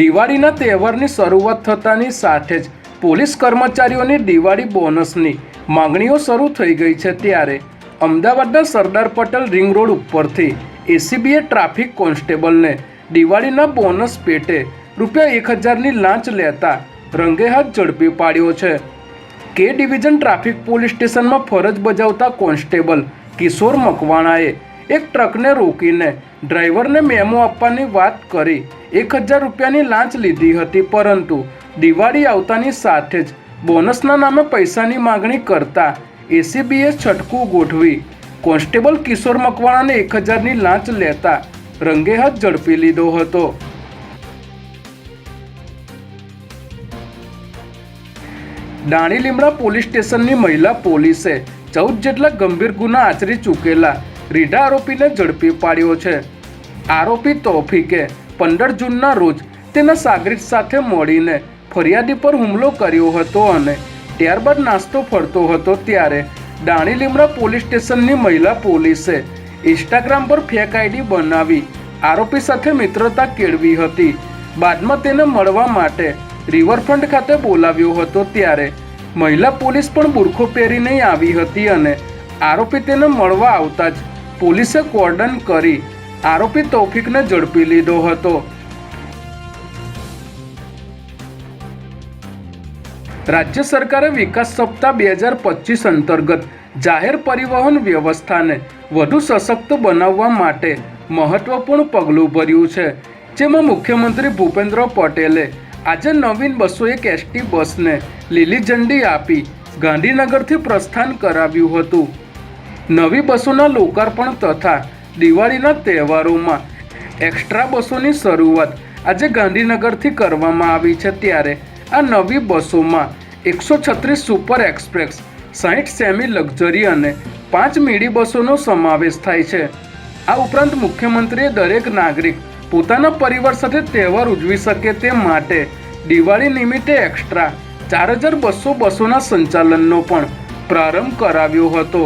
દિવાળીના તહેવારની શરૂઆત થતાની સાથે જ પોલીસ કર્મચારીઓની દિવાળી બોનસની માંગણીઓ શરૂ થઈ ગઈ છે ત્યારે અમદાવાદના સરદાર પટેલ રિંગ રોડ ઉપરથી એસીબીએ ટ્રાફિક કોન્સ્ટેબલને દિવાળીના બોનસ પેટે રૂપિયા એક હજારની લાંચ લેતા રંગેહાથ ઝડપી પાડ્યો છે. કે ડિવિઝન ટ્રાફિક પોલીસ સ્ટેશનમાં ફરજ બજાવતા કોન્સ્ટેબલ કિશોર મકવાણાએ એક ટ્રકને રોકીને ડ્રાઈવરને મેમો આપવાની વાત કરી એક હજાર રૂપિયાની લાંચ લીધી હતી, પરંતુ દિવાળી આવતાની સાથે જ બોનસના નામે પૈસાની માગણી કરતા એસીબીએ છટકું ગોઠવી કોન્સ્ટેબલ કિશોર મકવાણાને એક હજારની લાંચ લેતા રંગેહાથ ઝડપી લીધો હતો. દાણી લીમડા પોલીસ સ્ટેશનની મહિલા પોલીસે ચૌદ જેટલા ગંભીર ગુના આચરી ચૂકેલા રીઢા આરોપીને ઝડપી પાડ્યો છે. આરોપી તોફીકે પંદર જૂનના રોજ તેના સાગરીત સાથે મળીને ફરિયાદી પર હુમલો કર્યો હતો અને ત્યારબાદ નાસ્તો ફરતો હતો ત્યારે દાણી લીમડા પોલીસ સ્ટેશનની મહિલા પોલીસે ઇન્સ્ટાગ્રામ પર ફેક આઈડી બનાવી આરોપી સાથે મિત્રતા કેળવી હતી. બાદમાં તેને મળવા માટે રિવરફ્રન્ટ ખાતે બોલાવ્યો હતો ત્યારે મહિલા પોલીસ પણ બુરખો પહેરીને આવી હતી અને આરોપી તેને મળવા આવતા જ પોલીસે કોર્ડન કરી આરોપી તૌફિકને ઝડપી લીધો હતો. રાજ્ય સરકારે વિકાસ સપ્તાહ બે હજાર પચીસ અંતર્ગત જાહેર પરિવહન વ્યવસ્થાને વધુ સશક્ત બનાવવા માટે મહત્વપૂર્ણ પગલું ભર્યું છે. જેમાં મુખ્યમંત્રી ભૂપેન્દ્ર પટેલે આજે નવીન બસો એક એસટી બસને લીલી ઝંડી આપી ગાંધીનગરથી પ્રસ્થાન કરાવ્યું હતું. નવી બસોના લોકાર્પણ તથા દિવાળીના તહેવારોમાં એક્સ્ટ્રા બસોની શરૂઆત આજે ગાંધીનગરથી કરવામાં આવી છે ત્યારે આ નવી બસોમાં એકસો છત્રીસ સુપર એક્સપ્રેસ, સાહીઠ સેમી લક્ઝરી અને પાંચ મીડી બસોનો સમાવેશ થાય છે. આ ઉપરાંત મુખ્યમંત્રીએ દરેક નાગરિક પોતાના પરિવાર સાથે તહેવાર ઉજવી શકે તે માટે દિવાળી નિમિત્તે એક્સ્ટ્રા ચાર હજાર બસો બસોના સંચાલનનો પણ પ્રારંભ કરાવ્યો હતો.